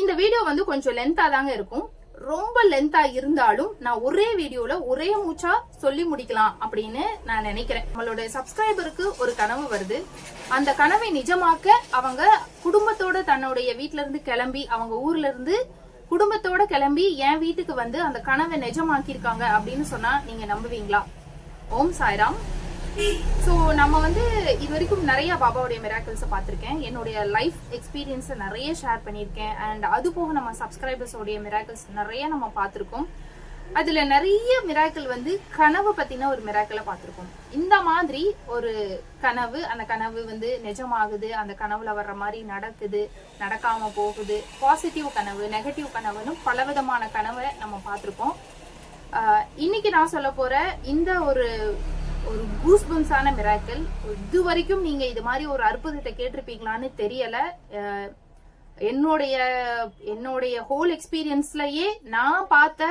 இந்த வீடியோ வந்து கொஞ்சம் லென்த்தா தாங்க இருக்கும். ரொம்ப லென்த்தா இருந்தாலும் நான் ஒரே வீடியோல ஒரே மூச்சா சொல்லி முடிக்கலாம் அப்படின்னு நான் நினைக்கிறேன். நம்மளோட சப்ஸ்கிரைபருக்கு ஒரு கனவு வருது. அந்த கனவை நிஜமாக்க அவங்க குடும்பத்தோட தன்னுடைய வீட்ல இருந்து கிளம்பி அவங்க ஊர்ல இருந்து குடும்பத்தோட கிளம்பி என் வீட்டுக்கு வந்து அந்த கனவை நிஜமாக்கியிருக்காங்க அப்படின்னு சொன்னா நீங்க நம்புவீங்களா? ஓம் சாய்ராம். ஸோ நம்ம வந்து இது வரைக்கும் நிறைய பாபாவுடைய மிராக்கிள்ஸை பார்த்துருக்கேன். என்னுடைய லைஃப் எக்ஸ்பீரியன்ஸை நிறைய ஷேர் பண்ணியிருக்கேன். அண்ட் அது போக நம்ம சப்ஸ்கிரைபர்ஸோடைய மிராக்கிள்ஸ் நிறைய நம்ம பார்த்துருக்கோம். அதில் நிறைய மிராக்கிள் வந்து கனவை பற்றின ஒரு மிராக்கிளை பார்த்துருக்கோம். இந்த மாதிரி ஒரு கனவு அந்த கனவு வந்து நிஜமாகுது. அந்த கனவுல வர்ற மாதிரி நடக்குது. நடக்காம போகுது. பாசிட்டிவ் கனவு நெகட்டிவ் கனவுன்னு பலவிதமான கனவை நம்ம பார்த்துருக்கோம். இன்னைக்கு நான் சொல்ல போற இந்த ஒரு ஒரு கூஸ்பம்ஸான மிராக்கிள் இது வரைக்கும் நீங்க இது மாதிரி ஒரு அற்புதத்தை கேட்டிருப்பீங்களான்னு தெரியல. என்னுடைய என்னுடைய ஹோல் எக்ஸ்பீரியன்ஸ்லயே நான் பார்த்த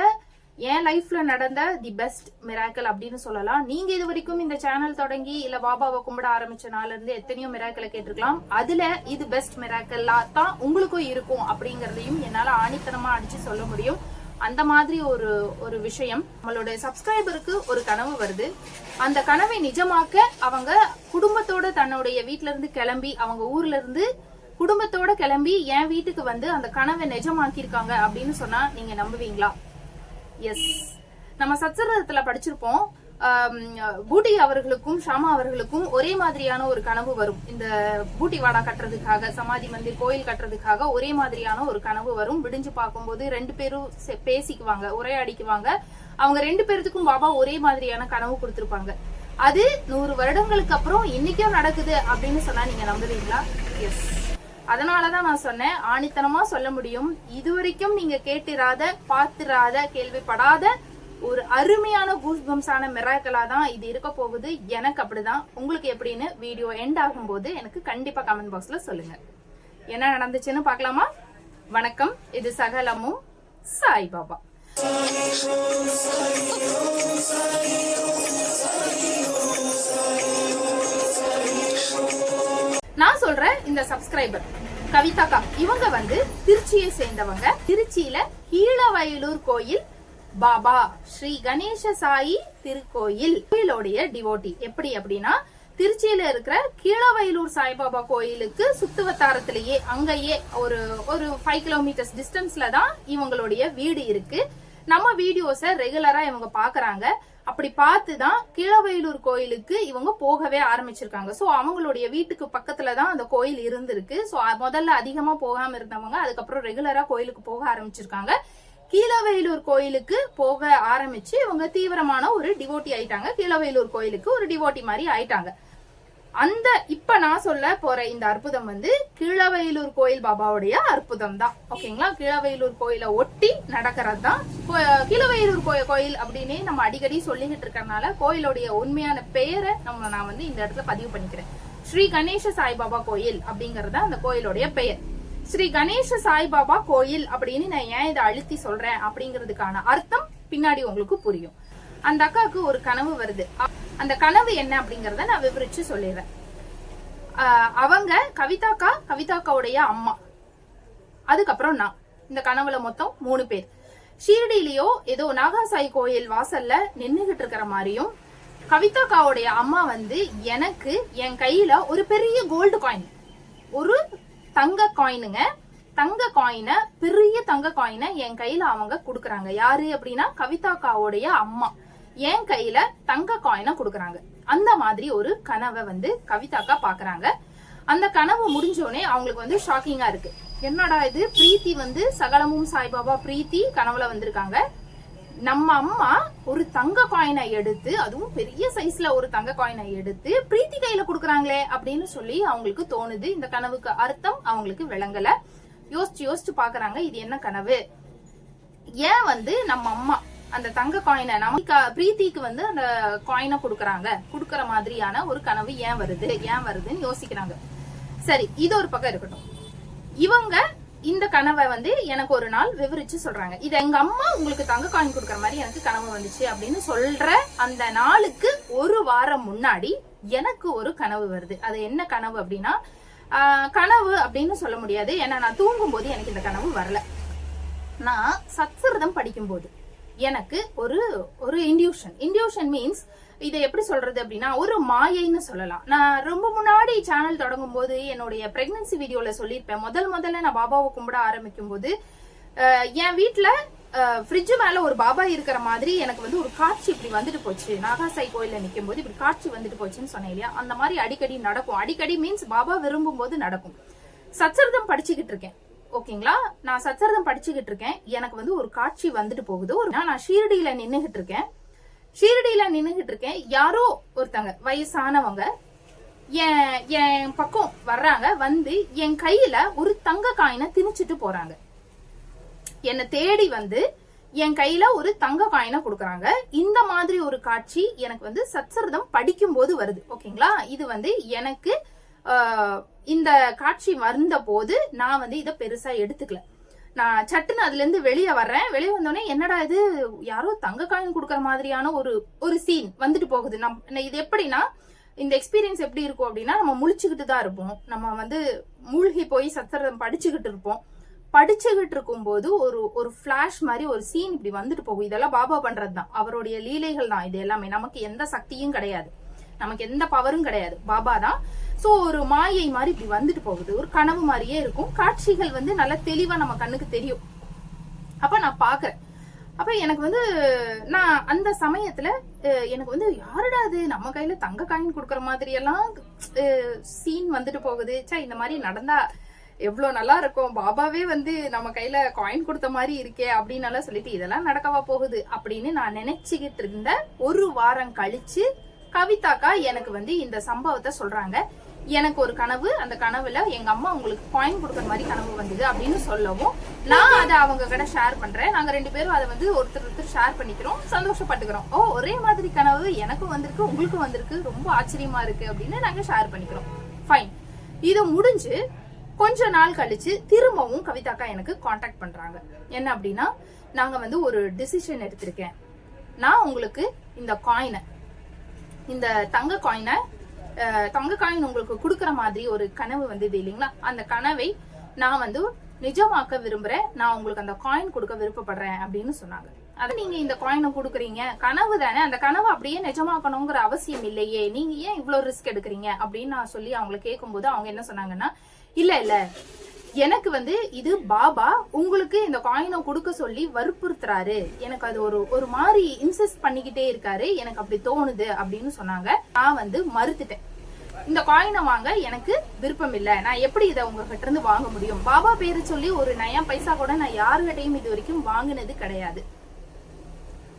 என் லைஃப்ல நடந்த தி பெஸ்ட் மிராக்கல் அப்படின்னு சொல்லலாம். நீங்க இது வரைக்கும் இந்த சேனல் தொடங்கி இல்ல பாபாவை கும்பிட ஆரம்பிச்ச நாள்ல இருந்து எத்தனையோ மிராக்களை கேட்டிருக்கலாம். அதுல இது பெஸ்ட் மிராக்கல்லா தான் உங்களுக்கும் இருக்கும் அப்படிங்கறதையும் என்னால ஆணித்தனமா அடிச்சு சொல்ல முடியும். அந்த மாதிரி ஒரு ஒரு விஷயம். நம்மளோட சப்ஸ்கிரைபருக்கு ஒரு கனவு வருது. அந்த கனவை நிஜமாக்க அவங்க குடும்பத்தோட தன்னுடைய வீட்ல இருந்து கிளம்பி அவங்க ஊர்ல இருந்து குடும்பத்தோட கிளம்பி என் வீட்டுக்கு வந்து அந்த கனவை நிஜமாக்கியிருக்காங்க அப்படின்னு சொன்னா நீங்க நம்புவீங்களா? எஸ் நம்ம சச்சரத்துல படிச்சிருப்போம் பூட்டி அவர்களுக்கும் ஷாமா அவர்களுக்கும் ஒரே மாதிரியான ஒரு கனவு வரும். இந்த பூட்டி வாடா கட்டுறதுக்காக சமாதி மந்திர் கோயில் கட்டுறதுக்காக ஒரே மாதிரியான ஒரு கனவு வரும். விடிஞ்சு பார்க்கும்போது ரெண்டு பேரும் செ- பேசிக்குவாங்க உரையாடிக்குவாங்க. அவங்க ரெண்டு பேர்த்துக்கும் பாபா ஒரே மாதிரியான கனவு கொடுத்திருப்பாங்க. அது நூறு வருடங்களுக்கு அப்புறம் இன்னைக்கும் நடக்குது அப்படின்னு சொன்னா நீங்க நம்புவீங்களா? எஸ் அதனாலதான் நான் சொன்னேன் ஆணித்தனமா சொல்ல முடியும். இதுவரைக்கும் நீங்க கேட்டிராத பார்த்திராத கேள்விப்படாத ஒரு அருமையான கூஸ்பம்ஸான மிராக்கலா தான் இது இருக்க போகுது. எனக்கு அப்படிதான். உங்களுக்கு எப்படின்னு வீடியோ எண்ட் ஆகும்போது எனக்கு கண்டிப்பா கமெண்ட் பாக்ஸ்ல சொல்லுங்க. என்ன நடந்துச்சுன்னு பார்க்கலாமா? வணக்கம். இது சகலமும் சாய்பாபா நான் சொல்றேன் இந்த சப்ஸ்கிரைபர் கவிதாக்கா இவங்க வந்து திருச்சியை சேர்ந்தவங்க. திருச்சியில கீழவயலூர் கோயில் பாபா ஸ்ரீ கணேச சாயி திருக்கோயில் கோயிலோடைய டிவோட்டி எப்படி அப்படின்னா திருச்சியில இருக்கிற கீழவயலூர் சாய்பாபா கோயிலுக்கு சுத்துவட்டாரத்திலேயே அங்கேயே ஒரு ஒரு ஃபைவ் கிலோமீட்டர்ஸ் டிஸ்டன்ஸ்ல தான் இவங்களுடைய வீடு இருக்கு. நம்ம வீடியோஸை ரெகுலரா இவங்க பாக்குறாங்க. அப்படி பார்த்து தான் கீழவயலூர் கோயிலுக்கு இவங்க போகவே ஆரம்பிச்சிருக்காங்க. ஸோ அவங்களுடைய வீட்டுக்கு பக்கத்துல தான் அந்த கோயில் இருந்திருக்கு. ஸோ முதல்ல அதிகமா போகாம இருந்தவங்க அதுக்கப்புறம் ரெகுலரா கோயிலுக்கு போக ஆரம்பிச்சிருக்காங்க. கீழவயலூர் கோயிலுக்கு போக ஆரம்பிச்சு இவங்க தீவிரமான ஒரு டிவோட்டி ஆயிட்டாங்க. கீழவயலூர் கோயிலுக்கு ஒரு டிவோட்டி மாதிரி ஆயிட்டாங்க. அந்த இப்ப நான் சொல்ல போற இந்த அற்புதம் வந்து கீழவயலூர் கோயில் பாபாவுடைய அற்புதம் தான். ஓகேங்களா? கீழவயலூர் கோயிலை ஒட்டி நடக்கிறது தான். கீழவயலூர் கோய கோயில் அப்படின்னே நம்ம அடிக்கடி சொல்லிக்கிட்டு இருக்கறனால கோயிலுடைய உண்மையான பெயரை நம்ம நான் வந்து இந்த இடத்துல பதிவு பண்ணிக்கிறேன். ஸ்ரீ கணேச சாய்பாபா கோயில் அப்படிங்கறது தான் அந்த கோயிலுடைய பெயர். ஸ்ரீ கணேச சாய்பாபா கோயில் அப்படின்னு நான் ஏன் இதை அழுத்தி சொல்றேன் அப்படிங்கிறதுக்கான அர்த்தம் பின்னாடி உங்களுக்கு புரியும். அந்த அக்காவுக்கு ஒரு கனவு வருது. அந்த கனவு என்ன அப்படிங்கறத நான் விவரிச்சு சொல்லிடுறேன். அவங்க கவிதாக்கா கவிதாக்காவுடைய அம்மா. அதுக்கப்புறம் நான். இந்த கனவுல மொத்தம் மூணு பேர். ஷீரடியிலயோ ஏதோ நாகாசாய் கோயில் வாசல்ல நின்னுகிட்டு இருக்கிற மாதிரியும் கவிதாக்காவுடைய அம்மா வந்து எனக்கு என் கையில ஒரு பெரிய கோல்டு காயின் ஒரு தங்க காயினுங்க தங்க காயினை பெரிய தங்க காயினை என் கையில அவங்க கொடுக்குறாங்க. யாரு அப்படின்னா கவிதாக்காவுடைய அம்மா. என் கையில தங்க காயினை கொடுக்குறாங்க. அந்த மாதிரி ஒரு கனவை வந்து கவிதாக்கா பாக்குறாங்க. அந்த கனவு முடிஞ்சோடனே அவங்களுக்கு வந்து ஷாக்கிங்கா இருக்கு. என்னடா இது? பிரீத்தி வந்து சகலமும் சாய்பாபா பிரீத்தி கனவுல வந்திருக்காங்க. நம்ம அம்மா ஒரு தங்க காயினை எடுத்து அதுவும் பெரிய சைஸ்ல ஒரு தங்க காயினை எடுத்து பிரீத்தி கையில கொடுக்குறாங்களே அப்படின்னு சொல்லி அவங்களுக்கு தோணுது. இந்த கனவுக்கு அர்த்தம் அவங்களுக்கு விளங்கல. யோசிச்சு யோசிச்சு பாக்குறாங்க இது என்ன கனவு? ஏன் வந்து நம்ம அம்மா அந்த தங்க காயினை நமக்கு பிரீத்திக்கு வந்து அந்த காயினை கொடுக்குறாங்க? கொடுக்கற மாதிரியான ஒரு கனவு ஏன் வருது? ஏன் வருதுன்னு யோசிக்கிறாங்க. சரி இது ஒரு பக்கம் இருக்கட்டும். இவங்க இந்த கனவை வந்து எனக்கு ஒரு நாள் விவரிச்சு சொல்றாங்க. இது எங்க அம்மா உங்களுக்கு தங்க காயின் கொடுக்குற மாதிரி எனக்கு கனவு வந்துச்சு அப்படின்னு சொல்ற அந்த நாளுக்கு ஒரு வாரம் முன்னாடி எனக்கு ஒரு கனவு வருது. அது என்ன கனவு அப்படின்னா கனவு அப்படின்னு சொல்ல முடியாது. ஏன்னா நான் தூங்கும் போது எனக்கு இந்த கனவு வரல. நான் சத்சரிதம் படிக்கும்போது எனக்கு ஒரு ஒரு இன்டியூஷன் இன்டியூஷன் மீன்ஸ் இதை எப்படி சொல்றது அப்படின்னா ஒரு மாயைன்னு சொல்லலாம். நான் ரொம்ப முன்னாடி சேனல் தொடங்கும் போது என்னுடைய பிரெக்னன்சி வீடியோல சொல்லியிருப்பேன். முதல் முதல்ல நான் பாபாவை கும்பிட ஆரம்பிக்கும் போது என் வீட்டுல ஃப்ரிட்ஜு மேல ஒரு பாபா இருக்கிற மாதிரி எனக்கு வந்து ஒரு காட்சி இப்படி வந்துட்டு போச்சு. நாகாசாய் கோயில நிக்கும் போது இப்படி காட்சி வந்துட்டு போச்சுன்னு சொன்னேன் இல்லையா? அந்த மாதிரி அடிக்கடி நடக்கும். அடிக்கடி மீன்ஸ் பாபா விரும்பும் போது நடக்கும். சச்சரிதம் படிச்சுக்கிட்டு இருக்கேன். ஓகேங்களா? நான் சச்சரிதம் படிச்சுக்கிட்டு இருக்கேன். எனக்கு வந்து ஒரு காட்சி வந்துட்டு போகுது. ஒரு நான் ஷீரடியில நின்னுகிட்டு இருக்கேன். ஷீரடியில நின்னுகிட்டு இருக்கேன். யாரோ ஒருத்தங்க வயசானவங்க என் என் பக்கம் வர்றாங்க வந்து என் கையில ஒரு தங்க காயினை திணிச்சிட்டு போறாங்க. என்னை தேடி வந்து என் கையில ஒரு தங்க காயினை கொடுக்குறாங்க. இந்த மாதிரி ஒரு காட்சி எனக்கு வந்து சச்சரிதம் படிக்கும் போது வருது. ஓகேங்களா? இது வந்து எனக்கு இந்த காட்சி வந்த போது நான் வந்து இதை பெருசா எடுத்துக்கல. நான் சட்டுன்னு அதுல இருந்து வெளியே வர்றேன். வெளியே வந்தோடனே என்னடா இது? யாரோ தங்க காயின் கொடுக்கற மாதிரியான ஒரு ஒரு சீன் வந்துட்டு போகுது. நம் இது எப்படின்னா இந்த எக்ஸ்பீரியன்ஸ் எப்படி இருக்கும் அப்படின்னா நம்ம முழிச்சுக்கிட்டு தான் இருப்போம். நம்ம வந்து மூழ்கி போய் சத்திரம் படிச்சுக்கிட்டு இருப்போம். படிச்சுக்கிட்டு இருக்கும்போது ஒரு ஒரு ஃபிளாஷ் மாதிரி ஒரு சீன் இப்படி வந்துட்டு போகும். இதெல்லாம் பாபா பண்றது தான். அவருடைய லீலைகள் தான். இது எல்லாமே. நமக்கு எந்த சக்தியும் கிடையாது. நமக்கு எந்த பவரும் கிடையாது. பாபா தான். ஸோ ஒரு மாயை மாதிரி இப்படி வந்துட்டு போகுது. ஒரு கனவு மாதிரியே இருக்கும். காட்சிகள் வந்து நல்லா தெளிவாக நம்ம கண்ணுக்கு தெரியும். அப்போ நான் பார்க்குறேன். அப்போ எனக்கு வந்து நான் அந்த சமயத்தில் எனக்கு வந்து யாருடா அது? நம்ம கையில் தங்க காயின் கொடுக்குற மாதிரியெல்லாம் சீன் வந்துட்டு போகுது. ச்சே இந்த மாதிரி நடந்தா எவ்வளோ நல்லா இருக்கும். பாபாவே வந்து நம்ம கையில காயின் கொடுத்த மாதிரி இருக்கே அப்படின்னு எல்லாம் சொல்லிட்டு இதெல்லாம் நடக்கவா போகுது? அப்படின்னு நான் நினைச்சுக்கிட்டு இருந்த ஒரு வாரம் கழிச்சு கவிதாக்கா எனக்கு வந்து இந்த சம்பவத்தை சொல்றாங்க. எனக்கு ஒரு கனவு அந்த கனவுல எங்க அம்மா உங்களுக்கு காயின் கொடுக்குற மாதிரி கனவு வந்தது அப்படின்னு சொல்லவும் நான் அதை அவங்க கிட்ட ஷேர் பண்றேன். நாங்க ரெண்டு பேரும் அதை வந்து ஒருத்தர் ஒருத்தர் ஷேர் பண்ணிக்கிறோம் சந்தோஷப்பட்டுக்கிறோம். ஓ ஒரே மாதிரி கனவு எனக்கும் வந்திருக்கு உங்களுக்கும் வந்திருக்கு ரொம்ப ஆச்சரியமா இருக்கு அப்படின்னு நாங்க ஷேர் பண்ணிக்கிறோம். ஃபைன் இது முடிஞ்சு கொஞ்ச நாள் கழிச்சு திரும்பவும் கவிதாக்கா எனக்கு காண்டாக்ட் பண்றாங்க. என்ன அப்படின்னா நாங்க வந்து ஒரு டிசிஷன் எடுத்திருக்கேன். நான் உங்களுக்கு இந்த காயினை இந்த தங்க காயினை தங்க காயின் உங்களுக்கு கொடுக்குற மாதிரி ஒரு கனவு வந்தது இல்லைங்களா? அந்த கனவை நான் வந்து நிஜமாக்க விரும்புறேன். நான் உங்களுக்கு அந்த காயின் கொடுக்க விருப்பப்படுறேன் அப்படின்னு சொன்னாங்க. அது நீங்க இந்த காயினை கொடுக்குறீங்க. கனவு தானே. அந்த கனவு அப்படியே நிஜமாக்கணுங்கிற அவசியம் இல்லையே. நீங்க ஏன் இவ்வளவு ரிஸ்க் எடுக்கிறீங்க அப்படின்னு நான் சொல்லி அவங்களை கேட்கும்போது அவங்க என்ன சொன்னாங்கன்னா இல்ல இல்ல. எனக்கு வந்து இது பாபா உங்களுக்கு இந்த காயினை கொடுக்க சொல்லி வற்புறுத்துறாரு. எனக்கு அது ஒரு ஒரு மாதிரி இன்சிஸ்ட் பண்ணிக்கிட்டே இருக்காரு. எனக்கு அப்படி தோணுது அப்படின்னு சொன்னாங்க. நான் வந்து மறுத்துட்டேன். இந்த காயினை வாங்க எனக்கு விருப்பம் இல்ல. நான் எப்படி இதை உங்ககிட்ட இருந்து வாங்க முடியும்? பாபா பேரு சொல்லி ஒரு நயா பைசா கூட நான் யாருகிட்டையும் இது வரைக்கும் வாங்கினது கிடையாது.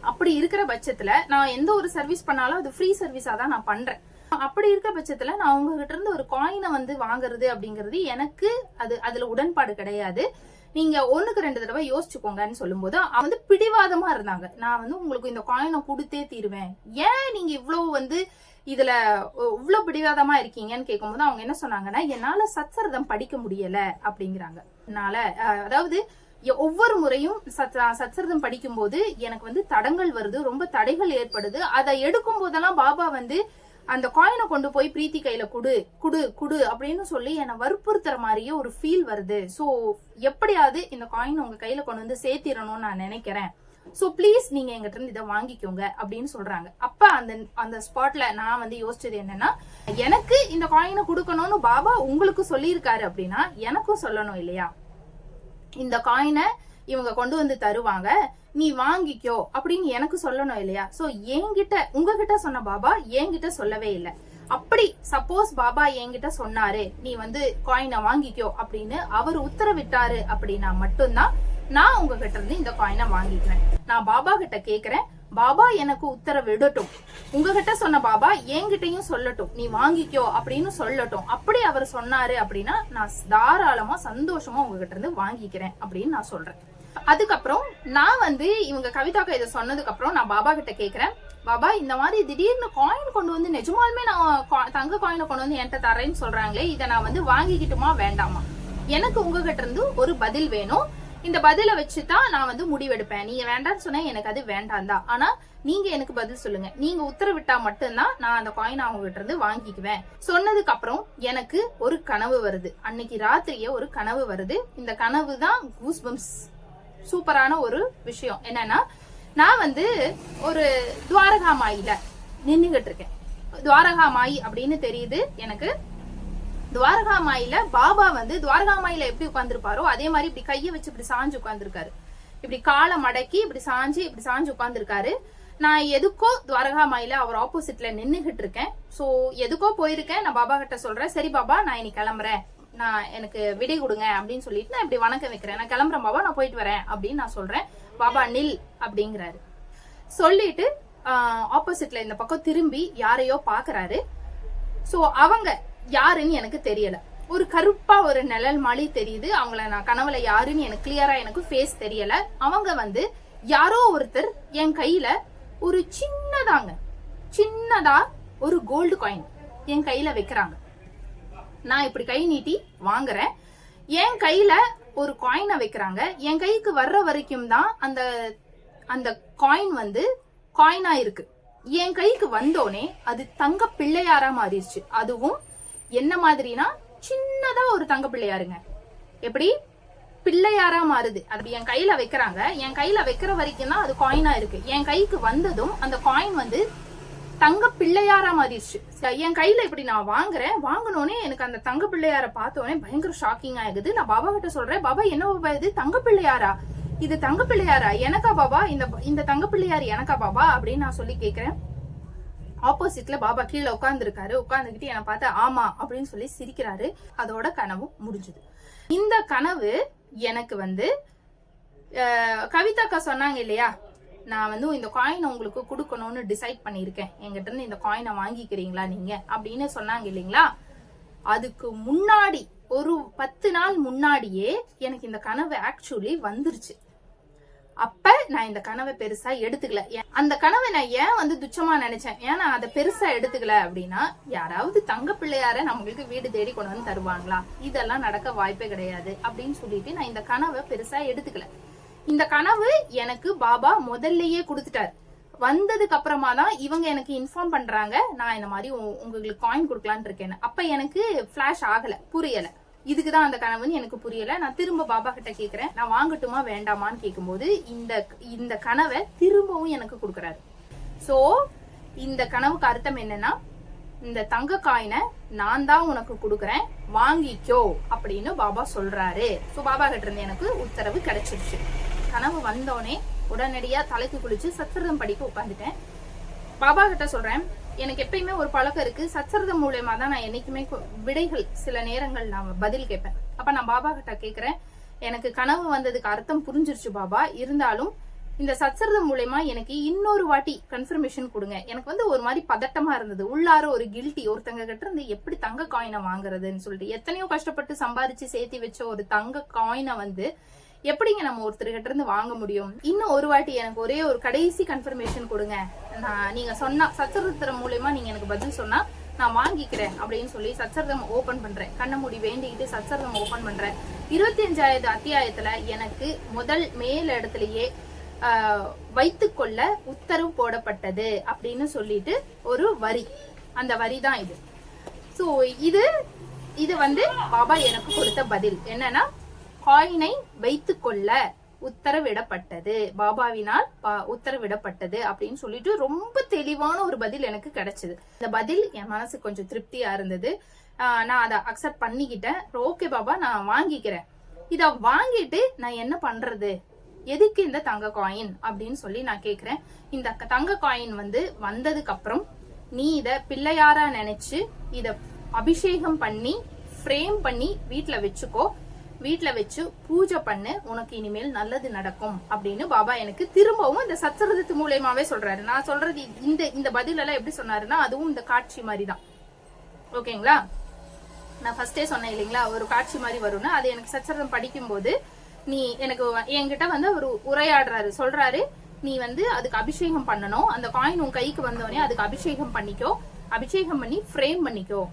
அப்படி இருக்கிற பட்சத்துல நான் எந்த ஒரு சர்வீஸ் பண்ணாலும் அது ஃப்ரீ சர்வீஸா தான் நான் பண்றேன். அப்படி இருக்க பட்சத்துல நான் உங்ககிட்ட இருந்து ஒரு காயினை வந்து வாங்குறது அப்படிங்கிறது எனக்கு அது அதுல உடன்பாடு கிடையாது. நீங்க ஒண்ணுக்கு ரெண்டு தடவை யோசிச்சுக்கோங்கன்னு சொல்லும்போது வந்து பிடிவாதமா இருந்தாங்க. நான் வந்து உங்களுக்கு இந்த காயினை கொடுத்தே தீருவேன். ஏன் நீங்க இவ்வளவு வந்து இதுல இவ்வளவு பிடிவாதமா இருக்கீங்கன்னு கேட்கும்போது அவங்க என்ன சொன்னாங்கன்னா என்னால சச்சரிதம் படிக்க முடியல அப்படிங்கிறாங்க. என்னால அதாவது ஒவ்வொரு முறையும் சத்- சச்சரிதம் படிக்கும்போது எனக்கு வந்து தடங்கள் வருது ரொம்ப தடைகள் ஏற்படுது. அதை எடுக்கும் போதெல்லாம் பாபா வந்து அந்த காயினை கொண்டு போய் பிரீத்தி கையில குடு குடு குடு அப்படின்னு சொல்லி என்னை வற்புறுத்துற மாதிரியே ஒரு ஃபீல் வருது. ஸோ எப்படியாவது இந்த காயின் உங்க கையில கொண்டு வந்து சேர்த்திடணும்னு நான் நினைக்கிறேன். ஸோ ப்ளீஸ் நீங்க எங்கிட்ட இருந்து இதை வாங்கிக்கோங்க அப்படின்னு சொல்றாங்க. அப்ப அந்த அந்த ஸ்பாட்ல நான் வந்து யோசிச்சது என்னன்னா எனக்கு இந்த காயினை கொடுக்கணும்னு பாபா உங்களுக்கு சொல்லியிருக்காரு அப்படின்னா எனக்கும் சொல்லணும் இல்லையா? இந்த காயினை இவங்க கொண்டு வந்து தருவாங்க. நீ வாங்கிக்கோ அப்படின்னு எனக்கு சொல்லணும் இல்லையா? சோ என்கிட்ட உங்ககிட்ட சொன்ன பாபா என்கிட்ட சொல்லவே இல்லை. அப்படி சப்போஸ் பாபா என்கிட்ட சொன்னாரு நீ வந்து காயினை வாங்கிக்கோ அப்படின்னு அவர் உத்தரவிட்டாரு அப்படின்னா மட்டும்தான் நான் உங்ககிட்ட இருந்து இந்த காயினை வாங்கிக்கிறேன். நான் பாபா கிட்ட கேக்குறேன் பாபா எனக்கு உத்தரவிடட்டும். உங்ககிட்ட சொன்ன பாபா என்கிட்டயும் சொல்லட்டும். நீ வாங்கிக்கோ அப்படின்னு சொல்லட்டும். அப்படி அவர் சொன்னாரு அப்படின்னா நான் தாராளமா சந்தோஷமா உங்ககிட்ட இருந்து வாங்கிக்கிறேன் அப்படின்னு நான் சொல்றேன். அதுக்கப்புறம் நான் வந்து இவங்க கவிதாக்கா இதை சொன்னதுக்கு அப்புறம் நான் பாபா கிட்ட கேக்குறேன். பாபா இந்த மாதிரி திடீர்னு காயின் கொண்டு வந்து நிஜமாலுமே நான் தங்க காயினை கொண்டு வந்து என்கிட்ட தரேன்னு சொல்றாங்களே இதை நான் வந்து வாங்கிக்கிட்டுமா வேண்டாமா? எனக்கு உங்ககிட்ட இருந்து ஒரு பதில் வேணும். இந்த பதில வச்சு தான் நான் வந்து முடிவெடுப்பேன். நீங்க வேண்டாம்னு சொன்னா எனக்கு அது வேண்டாம் தான். ஆனா நீங்க எனக்கு பதில் சொல்லுங்க. நீங்க உத்தரவிட்டா மட்டும்தான் நான் அந்த காயின் அவங்க கிட்ட இருந்து வாங்கிக்குவேன். சொன்னதுக்கு அப்புறம் எனக்கு ஒரு கனவு வருது. அன்னைக்கு ராத்திரியே ஒரு கனவு வருது. இந்த கனவு தான் கூஸ்பம்ஸ் சூப்பரான ஒரு விஷயம். என்னன்னா நான் வந்து ஒரு துவாரகா மாயில நின்னுகிட்டு இருக்கேன் துவாரகா மாய் அப்படின்னு தெரியுது எனக்கு. துவாரகா மாயில பாபா வந்து துவாரகா மாயில எப்படி உட்காந்துருப்பாரோ அதே மாதிரி இப்படி கையை வச்சு இப்படி சாஞ்சு உட்காந்துருக்காரு இப்படி காலை மடக்கி இப்படி சாஞ்சு இப்படி சாஞ்சு உட்காந்துருக்காரு நான் எதுக்கோ துவாரகா மாயில அவர் ஆப்போசிட்ல நின்னுகிட்டு இருக்கேன் சோ எதுக்கோ போயிருக்கேன். நான் பாபா கிட்ட சொல்றேன் சரி பாபா நான் இன்னைக்கு கிளம்புறேன். நான் எனக்கு விடை கொடுங்க அப்படின்னு சொல்லிட்டு நான் இப்படி வணக்கம் வைக்கிறேன். நான் கிளம்புறேன் பாபா நான் போயிட்டு வரேன் அப்படின்னு நான் சொல்றேன். பாபா நில் அப்படிங்கிறாரு. சொல்லிட்டு ஆப்போசிட்ல இந்த பக்கம் திரும்பி யாரையோ பாக்குறாரு சோ அவங்க யாருன்னு எனக்கு தெரியல. ஒரு கருப்பா ஒரு நிழல் மாதிரி தெரியுது. அவங்கள நான் கனவுல யாருன்னு எனக்கு கிளியரா எனக்கு ஃபேஸ் தெரியல. அவங்க வந்து யாரோ ஒருத்தர் என் கையில ஒரு சின்னதாங்க சின்னதா ஒரு கோல்டு காயின் என் கையில வைக்கிறாங்க. நான் இப்படி கை நீட்டி வாங்குறேன். என் கையில ஒரு காயினை வைக்கிறாங்க. என் கைக்கு வர்ற வரைக்கும் தான் அந்த அந்த காயின் வந்து காயினா இருக்கு. என் கைக்கு வந்தோனே அது தங்க பிள்ளையாரா மாறிடுச்சு. அதுவும் என்ன மாதிரினா சின்னதா ஒரு தங்க பிள்ளையாருங்க. எப்படி? பிள்ளையாரா மாறுது. அது என் கையில வைக்கிறாங்க. என் கையில வைக்கிற வரைக்கும் தான் அது காயினா இருக்கு. என் கைக்கு வந்ததும் அந்த காயின் வந்து தங்க பிள்ளையாரா மாறிடுச்சு என் கையில இப்படி நான் வாங்குறேன். வாங்கினோடனே எனக்கு அந்த தங்க பிள்ளையார பார்த்தோடனே பயங்கர ஷாக்கிங் ஆகுது நான் பாபா கிட்ட சொல்றேன் பாபா என்ன பாபா இது? தங்க பிள்ளையாரா? இது தங்க பிள்ளையாரா? எனக்கா பாபா? இந்த இந்த தங்க பிள்ளையார் எனக்கா பாபா? அப்படின்னு நான் சொல்லி கேக்குறேன். ஆப்போசிட்ல பாபா கீழே உட்காந்துருக்காரு உட்காந்துக்கிட்டு என்னை பார்த்து ஆமா அப்படின்னு சொல்லி சிரிக்கிறாரு. அதோட கனவு முடிஞ்சுது. இந்த கனவு எனக்கு வந்து கவிதாக்கா சொன்னாங்க இல்லையா? நான் வந்து இந்த காயினை உங்களுக்கு கொடுக்கணும்னு டிசைட் பண்ணியிருக்கேன். என்கிட்ட இருந்து இந்த காயினை வாங்கிக்கிறீங்களா நீங்க? அப்படின்னு சொன்னாங்க இல்லைங்களா? அதுக்கு முன்னாடி ஒரு பத்து நாள் முன்னாடியே எனக்கு இந்த கனவு ஆக்சுவலி வந்துருச்சு. அப்ப நான் இந்த கனவை பெருசா எடுத்துக்கல. அந்த கனவை நான் ஏன் வந்து துச்சமா நினைச்சேன்? ஏன் நான் அதை பெருசா எடுத்துக்கல அப்படின்னா யாராவது தங்க பிள்ளையார நம்மளுக்கு வீடு தேடி கொண்டு வந்து தருவாங்களா? இதெல்லாம் நடக்க வாய்ப்பே கிடையாது அப்படின்னு சொல்லிட்டு நான் இந்த கனவை பெருசா எடுத்துக்கல. இந்த கனவு எனக்கு பாபா முதல்லயே கொடுத்துட்டாரு. வந்ததுக்கு அப்புறமா தான் இவங்க எனக்கு இன்ஃபார்ம் பண்றாங்க நான் இந்த மாதிரி உ- உங்களுக்கு காயின் கொடுக்கலான்னு இருக்கேன்னு. அப்ப எனக்கு ஃபிளாஷ் ஆகல புரியல. இதுக்கு தான் அந்த கனவுன்னு எனக்கு புரியல. நான் திரும்ப பாபா கிட்ட கேக்குறேன். நான் வாங்கட்டுமா வேண்டாமான்னு கேட்கும்போது இந்த இந்த கனவை திரும்பவும் எனக்கு கொடுக்குறாரு. சோ இந்த கனவுக்கு அர்த்தம் என்னன்னா இந்த தங்க காயினை நான் தான் உனக்கு கொடுக்குறேன் வாங்கிக்கோ அப்படின்னு பாபா சொல்றாரு. சோ பாபா கிட்ட இருந்து எனக்கு உத்தரவு கிடைச்சிருச்சு. கனவு வந்தோடனே உடனடியாக தலைக்கு குளிச்சு சத்சரதம் படிக்க உட்காந்துட்டேன் பாபா கிட்ட சொல்கிறேன் எனக்கு எப்பயுமே ஒரு பழக்கம் இருக்கு. சச்சரதம் மூலயமா தான் நான் என்னைக்குமே விடைகள் சில நேரங்கள் நான் பதில் கேட்பேன். அப்ப நான் பாபா கிட்ட கேக்குறேன் எனக்கு கனவு வந்ததுக்கு அர்த்தம் புரிஞ்சிருச்சு பாபா. இருந்தாலும் இந்த சச்சரதம் மூலயமா எனக்கு இன்னொரு வாட்டி கன்ஃபர்மேஷன் கொடுங்க. எனக்கு வந்து ஒரு மாதிரி பதட்டமா இருந்தது. உள்ளார ஒரு கில்ட்டி ஒருத்தங்க கிட்ட இருந்து எப்படி தங்க காயினை வாங்குறதுன்னு சொல்லிட்டு எத்தனையோ கஷ்டப்பட்டு சம்பாதிச்சு சேர்த்து வச்ச ஒரு தங்க காயினை வந்து எப்படிங்க நம்ம ஒருத்தர்கிட்ட இருந்து வாங்க முடியும்? இன்னும் ஒரு வாட்டி எனக்கு ஒரே ஒரு கடைசி கன்ஃபர்மேஷன் கொடுங்க. நான் நீங்க சொன்னா சச்சரித்திரம் மூலயமா நீங்க எனக்கு பதில் சொன்னா நான் வாங்கிக்கிறேன் அப்படின்னு சொல்லி சச்சரதம் ஓபன் பண்றேன். கண்ண மூடி வேண்டிக்கிட்டு சச்சரதம் ஓபன் பண்றேன். இருபத்தி அஞ்சாயிரத்து அத்தியாயத்துல எனக்கு முதல் மேல் இடத்துலயே வைத்துக்கொள்ள உத்தரவு போடப்பட்டது அப்படின்னு சொல்லிட்டு ஒரு வரி. அந்த வரி தான் இது. ஸோ இது இது வந்து பாபா எனக்கு கொடுத்த பதில். என்னன்னா காயினை வைத்துக்கொள்ள உத்தரவிடப்பட்டது. பாபாவினால் பா- உத்தரவிடப்பட்டது அப்படின்னு சொல்லிட்டு ரொம்ப தெளிவான ஒரு பதில் எனக்கு கிடைச்சது. இந்த பதில் என் மனசு கொஞ்சம் திருப்தியா இருந்தது. நான் அதை அக்செப்ட் பண்ணிக்கிட்டேன். ஓகே பாபா நான் வாங்கிக்கிறேன். இத வாங்கிட்டு நான் என்ன பண்றது? எதுக்கு இந்த தங்க காயின் அப்படின்னு சொல்லி நான் கேக்குறேன். இந்த தங்க காயின் வந்து வந்ததுக்கு அப்புறம் நீ இத பிள்ளையாரா நினைச்சு இத அபிஷேகம் பண்ணி ஃப்ரேம் பண்ணி வீட்டில் வச்சுக்கோ. வீட்டில் வச்சு பூஜை பண்ணு உனக்கு இனிமேல் நல்லது நடக்கும் அப்படின்னு பாபா எனக்கு திரும்பவும் இந்த சச்சரதத்து மூலியமாவே சொல்றாரு. நான் சொல்றது இந்த இந்த பதில் எல்லாம் எப்படி சொன்னாருன்னா அதுவும் இந்த காட்சி மாதிரி தான் ஓகேங்களா? நான் ஃபர்ஸ்டே சொன்னேன் இல்லைங்களா ஒரு காட்சி மாதிரி வரும்னு. அது எனக்கு சச்சரதம் படிக்கும்போது நீ எனக்கு என்கிட்ட வந்து அவர் உரையாடுறாரு. சொல்றாரு நீ வந்து அதுக்கு அபிஷேகம் பண்ணணும். அந்த காயின் உன் கைக்கு வந்தோடனே அதுக்கு அபிஷேகம் பண்ணிக்கோ. அபிஷேகம் பண்ணி ஃப்ரேம் பண்ணிக்கோ.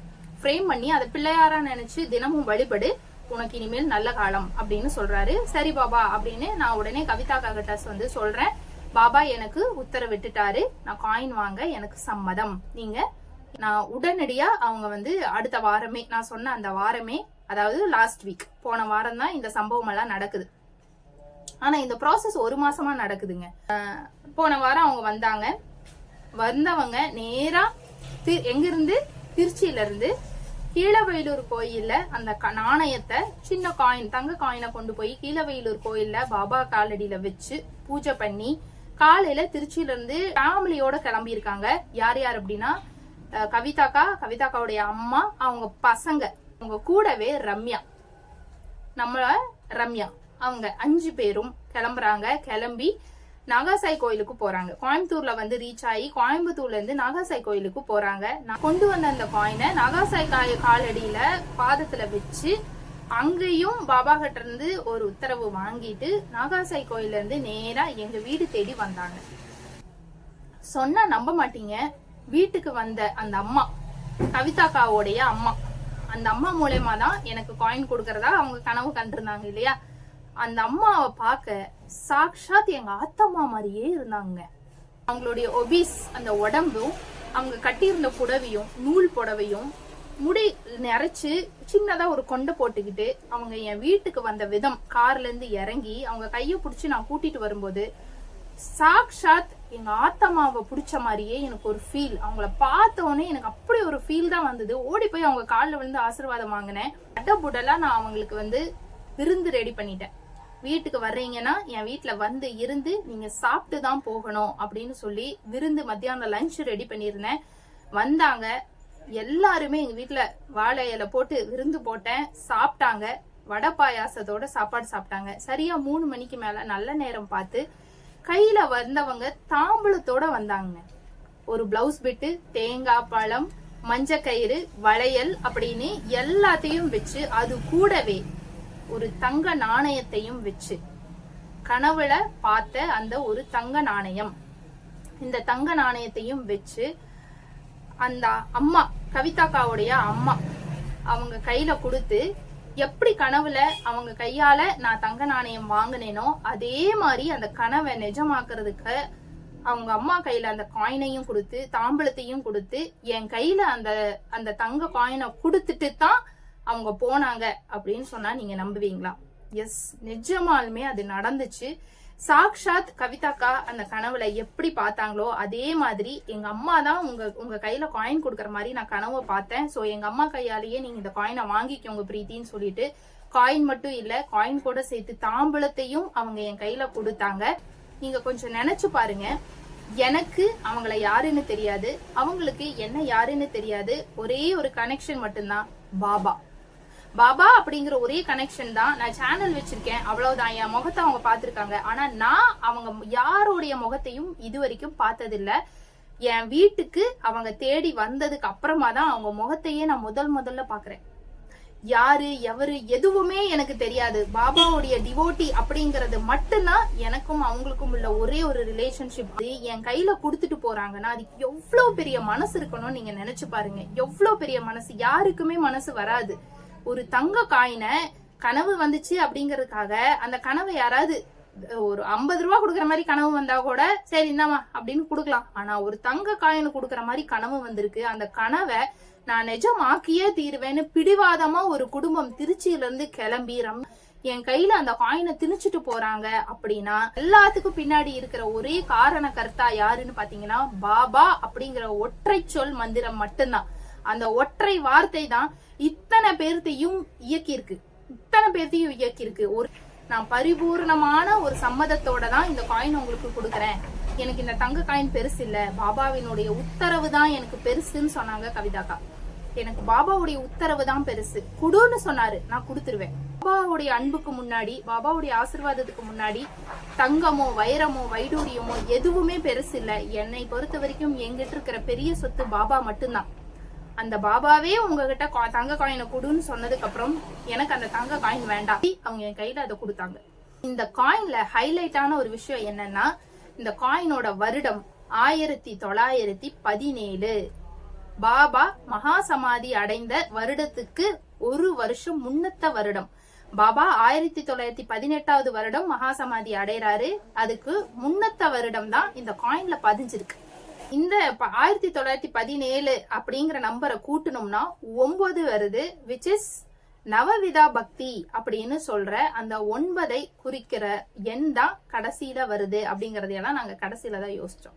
ஃப்ரேம் பண்ணி அதை பிள்ளையாரா நினைச்சு தினமும் வழிபடு. உனக்கு இனிமேல் நல்ல காலம் அப்படின்னு சொல்றாரு. சரி பாபா அப்படின்னு நான் உடனே கவிதா கிட்ட வந்து சொல்றேன். பாபா எனக்கு உத்தரவிட்டுட்டாரு நான் காயின் வாங்க எனக்கு சம்மதம். நீங்க நான் உடனடியா அவங்க வந்து அடுத்த வாரமே நான் சொன்ன அந்த வாரமே அதாவது லாஸ்ட் வீக் போன வாரம் தான் இந்த சம்பவம் எல்லாம் நடக்குது. ஆனா இந்த ப்ராசஸ் ஒரு மாசமா நடக்குதுங்க. போன வாரம் அவங்க வந்தாங்க. வந்தவங்க நேரா தி- எங்கிருந்து? திருச்சியில இருந்து கீழவெயிலூர் கோயில்ல அந்த க- நாணயத்தை சின்ன காயின் தங்க காயினை கொண்டு போய் கீழவெயிலூர் கோயில்ல பாபா காலடியில வச்சு பூஜை பண்ணி காலையில திருச்சியில இருந்து ஃபேமிலியோட கிளம்பி இருக்காங்க யார் யார் அப்படின்னா கவிதாக்கா கவிதாக்காவுடைய அம்மா அவங்க பசங்க. அவங்க கூடவே ரம்யா. நம்மள ரம்யா. அவங்க அஞ்சு பேரும் கிளம்புறாங்க. கிளம்பி நாகாசாய் கோயிலுக்கு போறாங்க. கோயம்புத்தூர்ல வந்து ரீச் ஆகி கோயம்புத்தூர்ல இருந்து நாகாசாய் கோயிலுக்கு போறாங்க. நான் கொண்டு வந்த அந்த காயினை நாகாசாய் காய காலடியில பாதத்துல வச்சு அங்கேயும் பாபா கிட்ட இருந்து ஒரு உத்தரவு வாங்கிட்டு நாகாசாய் கோயில இருந்து நேரா எங்க வீடு தேடி வந்தாங்க. சொன்னா நம்ப மாட்டீங்க. வீட்டுக்கு வந்த அந்த அம்மா கவிதாக்காவோடைய அம்மா. அந்த அம்மா மூலயமா தான் எனக்கு காயின் கொடுக்கறதா அவங்க கனவு கண்டிருந்தாங்க இல்லையா? அந்த அம்மாவை பார்க்க சாக்ஷாத் எங்க ஆத்தம்மா மாதிரியே இருந்தாங்க. அவங்களுடைய ஒபிஸ் அந்த உடம்பும் அவங்க கட்டியிருந்த புடவையும் நூல் புடவையும் முடி நிறைச்சு சின்னதா ஒரு கொண்டை போட்டுக்கிட்டு அவங்க என் வீட்டுக்கு வந்த விதம் கார்ல இருந்து இறங்கி அவங்க கையை பிடிச்சி நான் கூட்டிட்டு வரும்போது சாக்ஷாத் எங்க ஆத்தம்மாவை பிடிச்ச மாதிரியே எனக்கு ஒரு ஃபீல் அவங்கள பார்த்தோன்னே எனக்கு அப்படி ஒரு ஃபீல் தான் வந்தது. ஓடி போய் அவங்க காலில் விழுந்து ஆசீர்வாதம் வாங்கினேன். அட்டப்புடலா நான் அவங்களுக்கு வந்து விருந்து ரெடி பண்ணிட்டேன். வீட்டுக்கு வர்றீங்கன்னா என் வீட்டில் வந்து இருந்து நீங்க சாப்பிட்டு தான் போகணும் அப்படின்னு சொல்லி விருந்து மத்தியானம் லஞ்ச் ரெடி பண்ணியிருந்தேன். வந்தாங்க. எல்லாருமே எங்க வீட்டில் வாழை இலை போட்டு விருந்து போட்டேன். சாப்பிட்டாங்க. வடை பாயாசத்தோட சாப்பாடு சாப்பிட்டாங்க. சரியா மூணு மணிக்கு மேல நல்ல நேரம் பார்த்து கையில வந்தவங்க தாம்பூலத்தோட வந்தாங்க ஒரு பிளவுஸ் பிட்டு தேங்காய் பழம் மஞ்ச கயிறு வளையல் அப்படின்னு எல்லாத்தையும் வச்சு அது கூடவே ஒரு தங்க நாணயத்தையும் வச்சு. கனவுல பார்த்த அந்த ஒரு தங்க நாணயம். இந்த தங்க நாணயத்தையும் வச்சு அந்த அம்மா கவிதாக்காவுடைய அம்மா அவங்க கையில கொடுத்து எப்படி கனவுல அவங்க கையால நான் தங்க நாணயம் வாங்கினேனோ அதே மாதிரி அந்த கனவை நிஜமாக்குறதுக்கு அவங்க அம்மா கையில அந்த காயினையும் கொடுத்து தாம்பழத்தையும் கொடுத்து என் கையில அந்த அந்த தங்க காயினை கொடுத்துட்டு தான் அவங்க போனாங்க அப்படின்னு சொன்னா நீங்க நம்புவீங்களா? எஸ் நிஜமாலுமே அது நடந்துச்சு. சாக்ஷாத் கவிதாக்கா அந்த கனவுல எப்படி பார்த்தாங்களோ அதே மாதிரி எங்க அம்மா தான் உங்க உங்க கையில காயின் கொடுக்குற மாதிரி நான் கனவை பார்த்தேன். சோ எங்க அம்மா கையாலேயே நீங்க இந்த காயினை வாங்கிக்கோங்க பிரீத்தின்னு சொல்லிட்டு காயின் மட்டும் இல்ல காயின் கூட சேர்த்து தாம்பூலத்தையும் அவங்க என் கையில கொடுத்தாங்க. நீங்க கொஞ்சம் நினைச்சு பாருங்க. எனக்கு அவங்கள யாருன்னு தெரியாது. அவங்களுக்கு என்ன யாருன்னு தெரியாது. ஒரே ஒரு கனெக்ஷன் மட்டும்தான். பாபா. பாபா அப்படிங்கிற ஒரே கனெக்ஷன் தான். நான் சேனல் வச்சிருக்கேன். அவ்வளவுதான். என் முகத்தை அவங்க பார்த்துருக்காங்க. ஆனா நான் அவங்க யாருடைய முகத்தையும் இது வரைக்கும் பார்த்ததில்ல. என் வீட்டுக்கு அவங்க தேடி வந்ததுக்கு அப்புறமா தான் அவங்க முகத்தையே நான் முதல் முதல்ல பாக்குறேன் யாரு எவரு எதுவுமே எனக்கு தெரியாது. பாபாவுடைய டிவோட்டி அப்படிங்கறது மட்டும்தான் எனக்கும் அவங்களுக்கும் உள்ள ஒரே ஒரு ரிலேஷன்ஷிப் என் கையில கொடுத்துட்டு போறாங்கன்னா அது எவ்வளவு பெரிய மனசு இருக்கணும்னு நீங்க நினைச்சு பாருங்க. எவ்வளவு பெரிய மனசு. யாருக்குமே மனசு வராது. ஒரு தங்க காயினை கனவு வந்துச்சு அப்படிங்கறதுக்காக அந்த கனவை யாராவது ஒரு ஐம்பது ரூபா கொடுக்குற மாதிரி கனவு வந்தா கூட சரி இந்தாமா அப்படின்னு கொடுக்கலாம். ஆனா ஒரு தங்க காயின் கொடுக்குற மாதிரி கனவு வந்திருக்கு. அந்த கனவை நான் நிஜமாக்கியே தீருவேன்னு பிடிவாதமா ஒரு குடும்பம் திருச்சியில இருந்து கிளம்பி ரம் என் கையில அந்த காயினை திணிச்சிட்டு போறாங்க அப்படின்னா எல்லாத்துக்கும் பின்னாடி இருக்கிற ஒரே காரண கர்த்தா யாருன்னு பாத்தீங்கன்னா பாபா அப்படிங்கிற ஒற்றை சொல் மந்திரம் மட்டும்தான். அந்த ஒற்றை வார்த்தை தான் இத்தனை பேர்த்தையும் இயக்கியிருக்கு. இத்தனை பேர்த்தையும் இயக்கியிருக்கு. ஒரு நான் பரிபூர்ணமான ஒரு சம்மதத்தோட தான் இந்த காயின் உங்களுக்கு கொடுக்குறேன். எனக்கு இந்த தங்க காயின் பெருசு இல்ல. பாபாவினுடைய உத்தரவு தான் எனக்கு பெருசுன்னு சொன்னாங்க கவிதாக்கா. எனக்கு பாபாவுடைய உத்தரவு தான் பெருசு. குடுன்னு சொன்னாரு. நான் கொடுத்துருவேன். பாபாவுடைய அன்புக்கு முன்னாடி பாபாவுடைய ஆசிர்வாதத்துக்கு முன்னாடி தங்கமோ வைரமோ வைடூரியமோ எதுவுமே பெருசு இல்ல. என்னை பொறுத்த வரைக்கும் எங்கிட்ட இருக்கிற பெரிய சொத்து பாபா மட்டும்தான். அந்த பாபாவே உங்ககிட்ட கா- தங்க காயினை கொடுன்னு சொன்னதுக்கு அப்புறம் எனக்கு அந்த தங்க காயின் வேண்டாம். அவங்க என் கையில அதை கொடுத்தாங்க. இந்த காயின்ல ஹைலைட்டான ஒரு விஷயம் என்னன்னா இந்த காயினோட வருடம் ஆயிரத்தி தொள்ளாயிரத்தி பதினேழு. பாபா மகா சமாதி அடைந்த வருடத்துக்கு ஒரு வருஷம் முன்னத்த வருடம். பாபா ஆயிரத்தி தொள்ளாயிரத்தி பதினெட்டாவது வருடம் மகாசமாதி அடைறாரு. அதுக்கு முன்னத்த வருடம் தான் இந்த காயின்ல பதிஞ்சிருக்கு. இந்த ப- ஆயிரத்தி தொள்ளாயிரத்தி பதினேழு அப்படிங்கிற நம்பரை கூட்டணும்னா ஒன்பது வருது விச் இஸ் நவவிதா பக்தி அப்படின்னு சொல்ற அந்த ஒன்பதை குறிக்கிற எண் தான் கடைசியில வருது அப்படிங்கறதையெல்லாம் நாங்க கடைசியில தான் யோசிச்சோம்.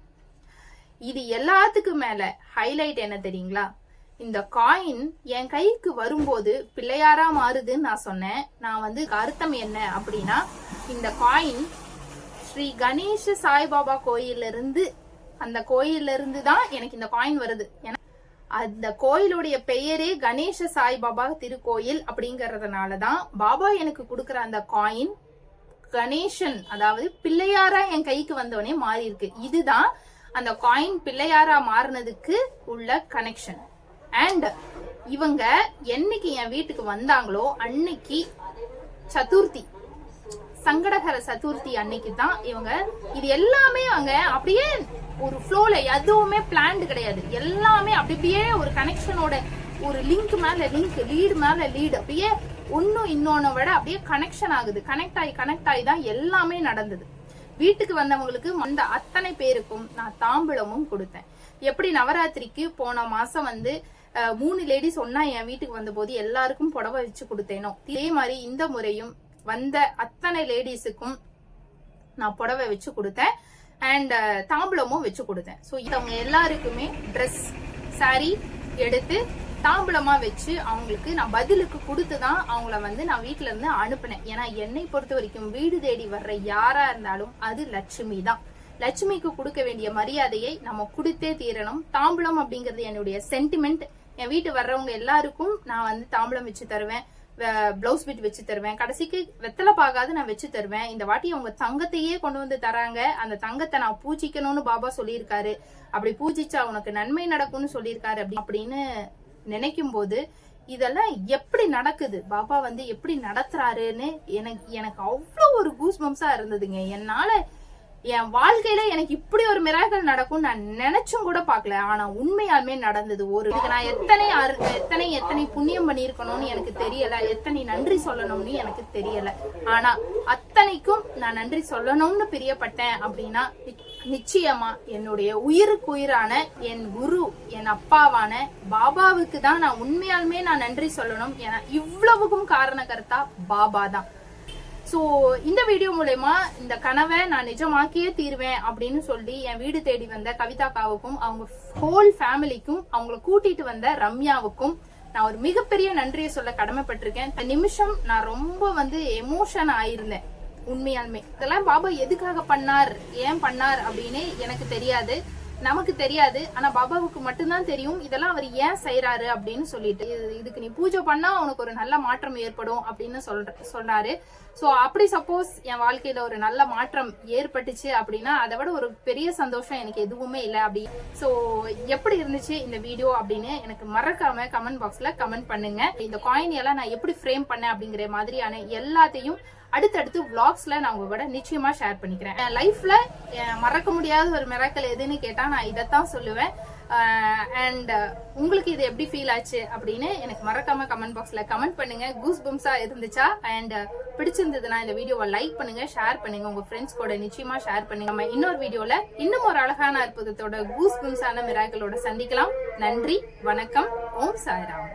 இது எல்லாத்துக்கும் மேல ஹைலைட் என்ன தெரியுங்களா? இந்த காயின் என் கைக்கு வரும்போது பிள்ளையாரா மாறுதுன்னு நான் சொன்னேன். நான் வந்து அர்த்தம் என்ன அப்படின்னா இந்த காயின் ஸ்ரீ கணேஷ சாய்பாபா கோயில்ல இருந்து அந்த கோயில்ல இருந்து தான் எனக்கு இந்த காயின் வருது. ஏன்னா அந்த கோயிலுடைய பெயரே கணேச சாய்பாபா திருக்கோயில் அப்படிங்கறதுனால தான் பாபா எனக்கு கொடுக்குற அந்த காயின் கணேசன் அதாவது பிள்ளையாரா என் கைக்கு வந்தவனே மாறி இருக்கு இதுதான் அந்த காயின் பிள்ளையாரா மாறினதுக்கு உள்ள கனெக்ஷன் அண்ட் இவங்க என்னைக்கு என் வீட்டுக்கு வந்தாங்களோ அன்னைக்கு சதுர்த்தி. சங்கடகர சதுர்த்தி அன்னைக்கு தான் இவங்க இது எல்லாமே அவங்க அப்படியே ஒரு ஃப்ளோல எதுவுமே பிளான்டு கிடையாது. எல்லாமே அப்படி அப்படியே ஒரு கனெக்ஷனோட ஒரு லிங்க் மேல லிங்க் லீடு மேல லீடு அப்படியே ஒன்னும் இன்னொன்னு விட அப்படியே கனெக்ஷன் ஆகுது. கனெக்ட் ஆகி கனெக்ட் ஆகி தான் எல்லாமே நடந்தது. வீட்டுக்கு வந்தவங்களுக்கு வந்த அத்தனை பேருக்கும் நான் தாம்பூலமும் கொடுத்தேன். எப்படி நவராத்திரிக்கு போன மாசம் வந்து மூணு லேடிஸ் ஒன்னா என் வீட்டுக்கு வந்தபோது எல்லாருக்கும் புடவை வச்சு கொடுத்தேனோ? இதே மாதிரி இந்த முறையும் வந்த அத்தனை லேடிஸுக்கும் நான் புடவை வச்சு கொடுத்தேன். அண்ட் uh, தாம்பூலமும் வச்சு கொடுத்தேன். ஸோ அவங்க எல்லாருக்குமே ட்ரெஸ் சாரி எடுத்து தாம்பூலமா வச்சு அவங்களுக்கு நான் பதிலுக்கு கொடுத்து தான் அவங்கள வந்து நான் வீட்டுல இருந்து அனுப்பினேன். ஏன்னா என்னை பொறுத்த வரைக்கும் வீடு தேடி வர்ற யாரா இருந்தாலும் அது லட்சுமி தான். லட்சுமிக்கு கொடுக்க வேண்டிய மரியாதையை நம்ம கொடுத்தே தீரணும். தாம்பூலம் அப்படிங்கிறது என்னுடைய சென்டிமெண்ட் என் வீட்டு வர்றவங்க எல்லாருக்கும் நான் வந்து தாம்பூலம் வச்சு தருவேன். பிளவுஸ் பிட் வச்சு தருவேன். கடைசிக்கு வெத்தலை பாகாது நான் வச்சு தருவேன். இந்த வாட்டி அவங்க தங்கத்தையே கொண்டு வந்து தராங்க. அந்த தங்கத்தை நான் பூஜிக்கணும்னு பாபா சொல்லியிருக்காரு. அப்படி பூஜிச்சா உனக்கு நன்மை நடக்கும்னு சொல்லியிருக்காரு அப்படி அப்படின்னு நினைக்கும் போது இதெல்லாம் எப்படி நடக்குது? பாபா வந்து எப்படி நடத்துறாருன்னு எனக்கு எனக்கு அவ்வளோ ஒரு கூஸ் பம்ஸா இருந்ததுங்க. என்னால என் வாழ்க்கையில எனக்கு இப்படி ஒரு மிராக்கள் நடக்கும் நான் நினைச்சும் கூட பார்க்கல. ஆனா உண்மையாலுமே நடந்தது. ஒரு இதுக்கு நான் எத்தனை எத்தனை எத்தனை புண்ணியம் பண்ணியிருக்கணும்னு எனக்கு தெரியல. எத்தனை நன்றி சொல்லணும்னு எனக்கு தெரியல. ஆனா அத்தனைக்கும் நான் நன்றி சொல்லணும்னு பிரியப்பட்டேன் அப்படின்னா நிச்சயமா என்னுடைய உயிருக்கு உயிரான என் குரு என் அப்பாவான பாபாவுக்கு தான் நான் உண்மையாலுமே நான் நன்றி சொல்லணும். ஏன்னா இவ்வளவுக்கும் காரணகர்த்தா பாபா தான். ஸோ இந்த வீடியோ மூலயமா இந்த கனவை நான் நிஜமாக்கியே தீருவேன் அப்படின்னு சொல்லி என் வீடு தேடி வந்த கவிதாக்காவுக்கும் அவங்க ஹோல் ஃபேமிலிக்கும் அவங்கள கூட்டிட்டு வந்த ரம்யாவுக்கும் நான் ஒரு மிகப்பெரிய நன்றியை சொல்ல கடமைப்பட்டிருக்கேன். இந்த நிமிஷம் நான் ரொம்ப வந்து எமோஷன் ஆயிருந்தேன் உண்மையாலுமே. இதெல்லாம் பாபா எதுக்காக பண்ணார் ஏன் பண்ணார் அப்படின்னு எனக்கு தெரியாது. நமக்கு தெரியாது ஆனா பாபாவுக்கு மட்டும்தான் தெரியும் இதெல்லாம் அவர் ஏன் செய்யறாரு அப்படின்னு சொல்லிட்டு. இது- இதுக்கு நீ பூஜை பண்ணா உனக்கு ஒரு நல்ல மாற்றம் ஏற்படும் அப்படின்னு சொல்ற சொன்னாரு சோ அப்படி சப்போஸ் என் வாழ்க்கையில ஒரு நல்ல மாற்றம் ஏற்பட்டுச்சு அப்படின்னா அதை விட ஒரு பெரிய சந்தோஷம் எனக்கு எதுவுமே இல்லை அப்படி. சோ எப்படி இருந்துச்சு இந்த வீடியோ அப்படின்னு எனக்கு மறக்காம கமெண்ட் பாக்ஸ்ல கமெண்ட் பண்ணுங்க. இந்த காயின் எல்லாம் நான் எப்படி ஃப்ரேம் பண்ணேன் அப்படிங்கிற மாதிரியான எல்லாத்தையும் அடுத்தடுத்து விளாக்ஸ்ல நான் உங்க கூட நிச்சயமா ஷேர் பண்ணிக்கிறேன். என் லைஃப்ல மறக்க முடியாத ஒரு மிராக்கல் எதுன்னு கேட்டா நான் இதைத்தான் சொல்லுவேன். அண்ட் உங்களுக்கு இது எப்படி ஃபீல் ஆச்சு அப்படின்னு எனக்கு மறக்காம கமெண்ட் பாக்ஸ்ல கமெண்ட் பண்ணுங்க. கூஸ் பம்ஸா இருந்துச்சா? அண்ட் பிடிச்சிருந்ததுன்னா இந்த வீடியோவை லைக் பண்ணுங்க ஷேர் பண்ணுங்க. உங்க ஃப்ரெண்ட்ஸ் கூட நிச்சயமா ஷேர் பண்ணுங்க. நம்ம இன்னொரு வீடியோல இன்னும் ஒரு அழகான அற்புதத்தோட கூஸ் பம்ஸான மிராக்களோட சந்திக்கலாம். நன்றி வணக்கம். ஓம் சாய்ராம்.